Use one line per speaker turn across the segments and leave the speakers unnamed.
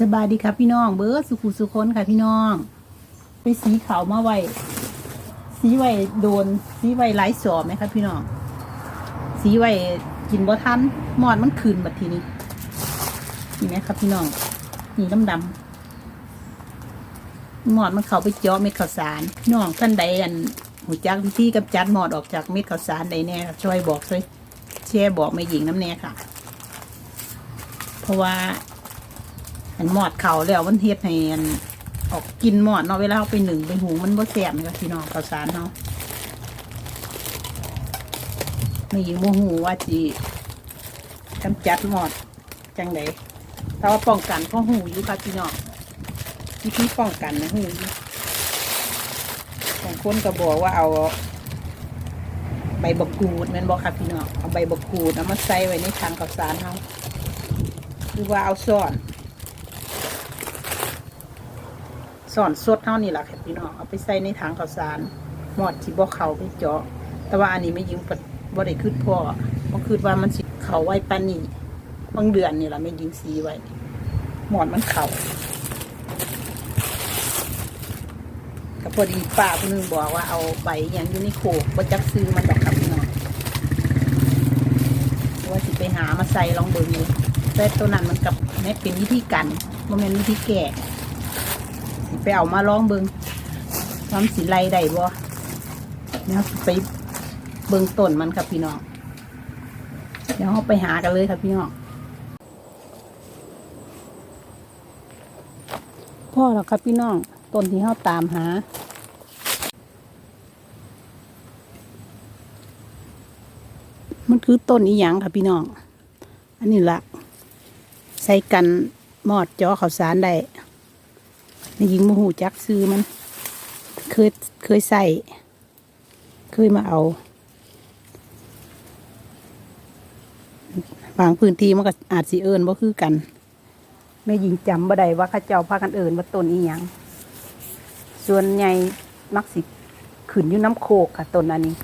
สบายดีครับพี่น้อง เบิร์ดสุขุสุคนค่ะพี่น้อง ไปสีขาวมาไว้สีไว้โดน สีไว้ไร้สอบไหมครับพี่น้อง สีไว้กินบ่ทันหมอดมันคืนบัดทีนี้นี่ไหมครับพี่น้องนี่ดำดำหมอดมันเข้าไปเจาะเม็ดข้าวสารพี่น้องท่านใดอันหูจักวิธีกับจัดหมอดออกจากเม็ดข้าวสารใดแน่ช่วยบอกช่วยแชร์บอกไม่หญิงน้ำแน่ค่ะ เพราะว่า อันหมอดเขาแล้วมันเฮ็ดให้อันออกกินหมอดเนาะเวลาเอาไปหนึ่งไปหุงมันบ่แซ่บนี่ก็พี่น้องข้าวสารเฮาไม่ยิงโมหูว่าจีกำจัดหมอดจังไดแต่ว่าป้องกันพ่อหูอยู่ค่ะพี่น้องวิธีป้องกันนะหูอยู่บางคนก็บอกว่าเอา ใบบกกูดแม่นบอกค่ะพี่น้องเอาใบบกกูดเอามาใส่ไว้ในถังข้าวสารเฮาหรือว่าเอาซ่อน สอนสดเท่านี้แหละค่ะพี่น้องเอาไปใส่ในถังข้าวสารหมอดที่บ่เขาไปเจาะ แต่ว่าอันนี้ไม่ยิงปดบ่ได้คืดพ่อเพราะคืดว่ามันสิเขาไว้ปานนี้บางเดือนนี่แหละไม่ยิงสีไว้หมอดมันเขาก็พอดีป้าคนนึงบอกว่าเอาใบอยังอยู่ในโขกบ่จักซื้อมันดอกครับพี่น้องว่าสิไปหามาใส่ลองเบิ่งดูแต่ตัวนั้นมันกับแม่เป็นวิธีกันมันเป็นวิธีแก่ ไปเอามาลองเบิงทำสิไลได้บ่เดี๋ยไปเบิงต้นมันครับพี่น้อง เดี๋ยวเราไปหากันเลยครับพี่น้องพ่อแล้วครับพี่น้องต้นที่เราตามหามันคือต้นอีหยังครับพี่น้อง อันนี้ละใส่กันมอดจอข้าวสารได้ นยิงโมหูจักซื้อมัน เคยเคยใส่เคยมาเอาบางพื้นที่มันก็อาจสิเอิญบ่คือกันแม่ยิงจำบ่ได้ว่าข้าเจ้าพากันเอิญว่าต้นอีหยังส่วนใหญ่มักสิขึ้นอยู่น้ำโคกค่ะต้นอันนี้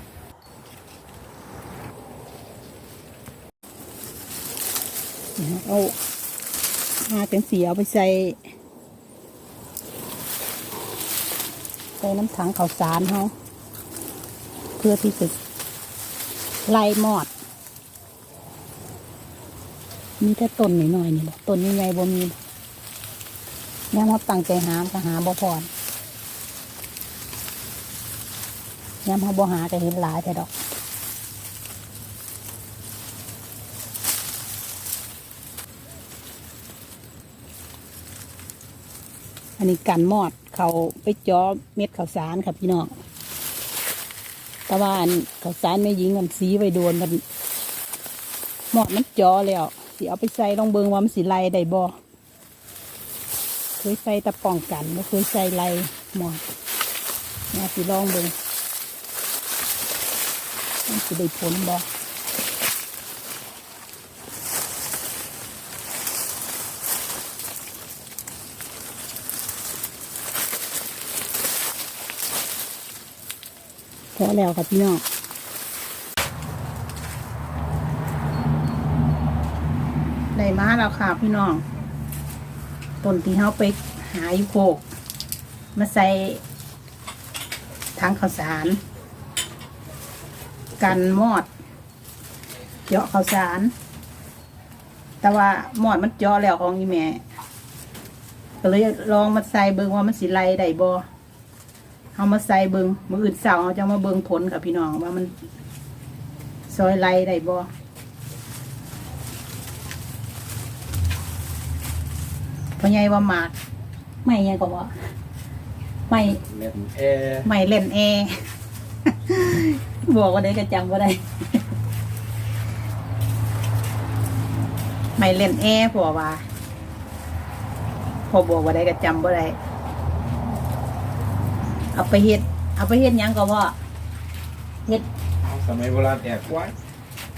เอามาเป็นสีเอาไปใส่ ใส่น้ำถังข้าวสารเขาเพื่อที่จะไล่หมอด มีแค่ต้นหน่อยๆนี่แหละต้นใหญ่ๆบ่มีแม่มาตั้งใจหามก็หาบ่พอนยามเขาบ่หาก็เห็นหลายแต่ดอกอันนี้กันมอด เขาไปจ้อเม็ดข้าวสารค่ะพี่น้องต่ว่าอันข้าวสารไม่ยิงกันสีไปโดนมันหมอดมันจ้อแล้วสิเอาไปใส่ลองเบิงว่ามันสีไล่ได้บ่เคยใส่ตะป้องกันไม่เคยใส่ไล่หมอดเนี่ยสิลองเบิงมันสิได้ผลบ่ พอแล้วค่ะพี่น้องได้มาแล้วค่ะพี่น้องต้นที่เขาไปหาอยู่โคก มาใส่ทางข้าวสาร กันมอดเจาะข้าวสาร แต่ว่ามอดมันเจาะแล้วของอีแม่ก็เลยลองมาใส่เบิ่งว่ามันสิไล่ได้บ่ เอามาใส่เบิงมืออื่นเสาร์เราจะมาเบิงผลกับพี่น้องว่ามันซอยไรได้บ่พอใหญ่ว่าหมากไม่ยังก็ว่าไม่
เล่นแอร์
ไม่เล่นแอร์บอกว่าได้ก็จำว่าได้ไม่เล่นแอร์พอว่าพอบอกว่าได้ก็จำว่าได้ เอาไปเฮ็ด เอาไปเฮ็ดหยังก็พ่อเฮ็ด
สมัยโบราณแอกไว้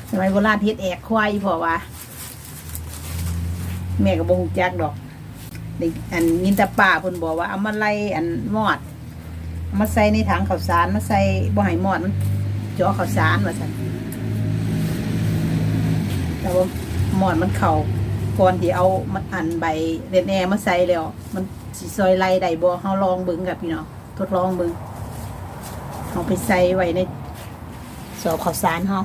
สมัยโบราณเฮ็ดแอกควายพ่อว่าแม่ก็บ่ฮู้จักดอกได้อันยินแตาป้าเพิ่นบอกว่าเอามาไล่อันมอดเอามาใส่ในถังข้าวสารมาใส่บ่ให้มอดมันจ่อข้าวสารว่าซั่นแต่ว่ามอดมันเข้าก่อนที่เอามันอันใบเรนแอร์มาใส่แล้ว มันสิซอยไล่ได้บ่เฮาลองเบิ่งกับพี่น้อง ทดลองเบิ่งเอาไปใส่ไว้ในสอบข้าวสารเฮา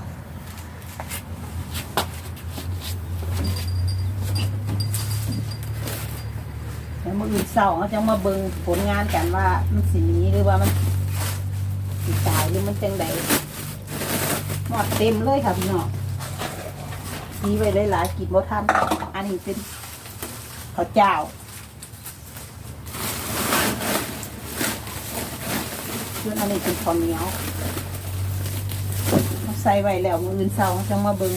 แล้วมื่ออื่นเศร้าเขาจะมาเบิ่งผลงานกันว่ามันสีนี้หรือว่ามันสีตายหรือมันจังใดหมดเต็มเลยค่ะพี่น้องสีไว้หลายๆกินบ่ทันอันนี้เป็นข้าวเจ้า ส่วนอันนี้เป็นข้าวเหนียวเอาใส่ไว้แล้วมืออื่นเช้าจังมาเบิง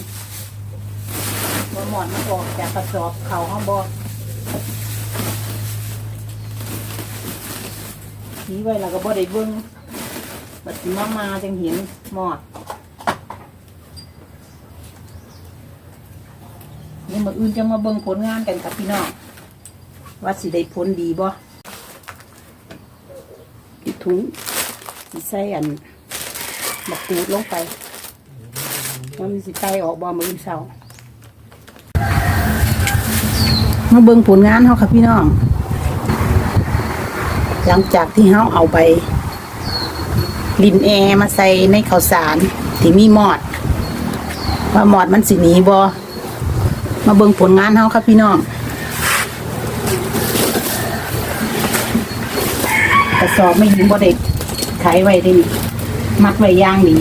ว่าหมอนมันออกจากกระสอบเขาห้องบอสีไว้แล้วก็บ่ได้เบิงบัดสิมามาจังเห็นหมอดนี่มืออื่นจะมาเบิ่งผลงานกันกับพี่น้องว่าสิได้ผลดีบ่ถุง สิใส่อันบักกูดลงไปว่ามันสิไตออกบ่มืออื่นเช้ามาเบิ่งผลงานเฮาค่ะพี่น้อง หลังจากที่เฮาเอาไป ลินแอร์มาใส่ในข้าวสารที่มีหมอด ว่าหมอดมันสิหนีบ่มาเบิ่งผลงานเฮาครับพี่น้องกระสอบไม่ยิงบ่ได้ขายไว้ได้นี่มัดไว้ย่างนี้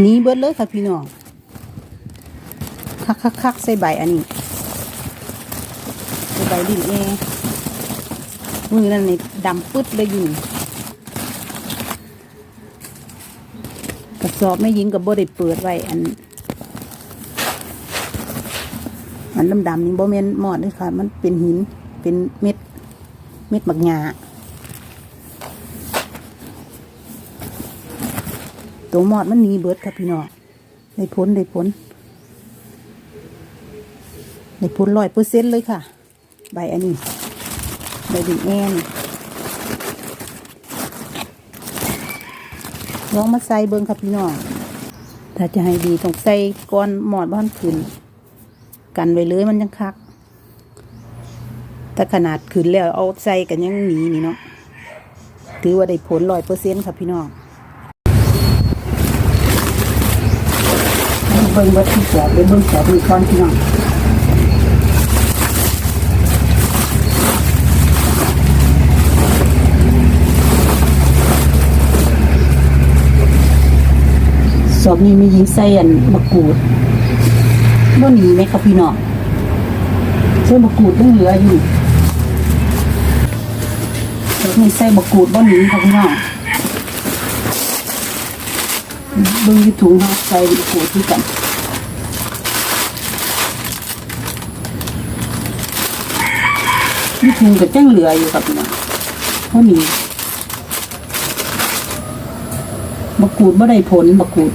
หนีเบิดเลยค่ะพี่น้องคักคักคักใส่ใบอันนี้ใส่ใบดินเองมือนั่นนี่ดำปึ๊ดเลยอยู่กระสอบไม่ยิงกับบ่ได้เปิดไว้อันอันดำๆนี่บ่แม่นหมอดเลยค่ะ มันเป็นหินเป็นเม็ด ม็ดบักหยาตัวหมอดมันหนีเบิดค่ะพี่น้องได้พ้นได้พ้นได้พ้นร้อยเปอร์เซ็นต์เลยค่ะ ใบอันนี้ใบดิแอนลองมาใส่เบิ้งครับพี่น้องถ้าจะให้ดีต้องใส่ก้อนหมอดบ้านขึ้น กันไว้เลยมันยังคัก ถ้าขนาดขึ้นแล้วเอาใส่กันยังหนีนี่เนาะถือว่าได้ผลร้อยเปอร์เซ็นต์ครับพี่น้องเบิ้งวัดที่สอบเบิ้งสอบมีก้อนพี่น้องสอบนี้มียิงใส่อันมะกรูดบ่หนีไหมครับพี่น้องใส่มะกรูดยังเหลืออยู่ สอบนี้ใส่มะกูดบ่หนีครับพี่น้องเบิ่งอยูถุงเนาใส่มะกูดที่กันอยูถุงก็จังเหลืออยู่ครับพี่น้องบ่หนีมะกูดบ่ได้ผลมะกูด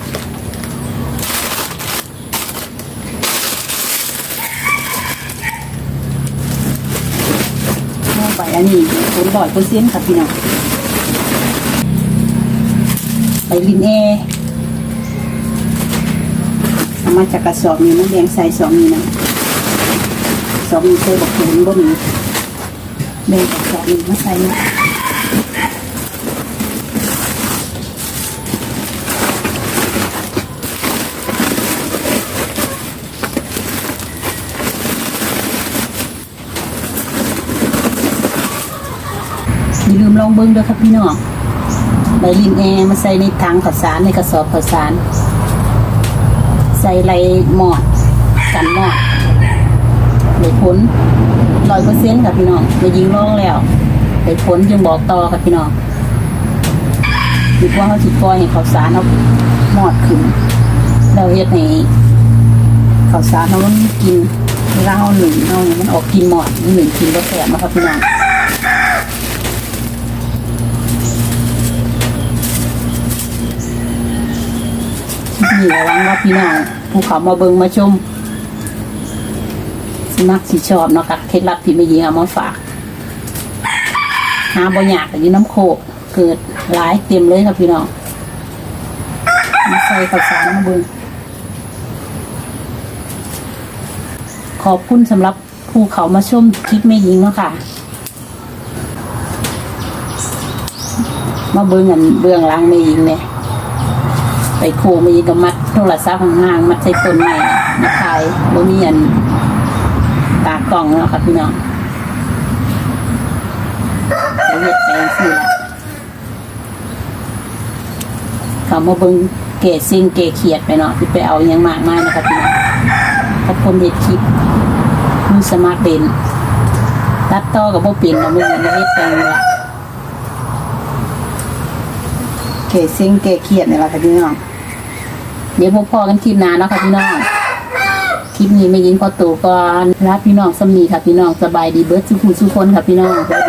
เข้าไป อันนี้ผลร้อยคนเซ็นต์ค่ะพี่น้องไปลินแอร์เอามาจากกระสอบนี้มันแดงใส่สองนี้นะสองนี้เคยบอกผลบนนี้แดงกระสอบนี้มาใส่นะ ลองเบิ้งด้วยครับพี่น้องใบลินแอร์มาใส่ในถังข้าวสารในกระสอบข้าวสาร ใส่ไรหมอดกันหมอดได้ผลร้อยเปอร์เซ็นต์ค่ะพี่น้องไปยิงลองแล้วได้ผลจึงบอกต่อค่ะพี่น้องดีกว่าเขาสิปล่อยให้ข้าวสารเอาหมอดขึ้นเราเฮ็ดให้ข้าวสารเรามันกินเวลาเราหนึ่งเรามันออกกินหมอดหนึ่งกินก็แสบนะครับพี่น้อง นี่ระวังว่าพี่น้องผู้เขามาเบิงมาชมสิมักสิชอบเนาะค่ะเคล็ดลับที่ไม่ยิงเอามาฝากหาบ่อยากแต่ยืนน้ำโคกเกิดหลายเต็มเลยครับพี่น้องมาใส่ข้าวสารมาเบิงขอบคุณสำหรับผู้เขามาชมคลิปแม่หญิงเนาะค่ะมาเบิ่งกันเบื้องหลังแม่หญิงเนี่ย ไปโคแม่หญิงก็มัดโทรศัพท์ห่างมัดใส่ต้นไม้มาถ่ายบ่มีอันตากล้องเนาะค่ะพี่น้องจะเฮ็ดไปสิละเขามาเบิ่งเกศซิงเกเขียดไปเนาะที่ไปเอาอยังมากมายนะคะพี่น้องขอบคนเด็ดคลิปมือสมัครเป็นตัดต่อกับบ่เป็นนะมึงเฮ็ดไปนี่ล่ะเกซิงเกเขียดเนี่ยแหละค่ะพี่น้อง เดี๋ยวพบพ่อกันคลิปหน้าเนาะค่ะพี่น้องคลิปนี้ไม่ยินพอตัวก่อนลาพี่น้องสมีค่ะพี่น้องสบายดีเบิร์ดสุขุสุคนค่ะพี่น้องสวัสดี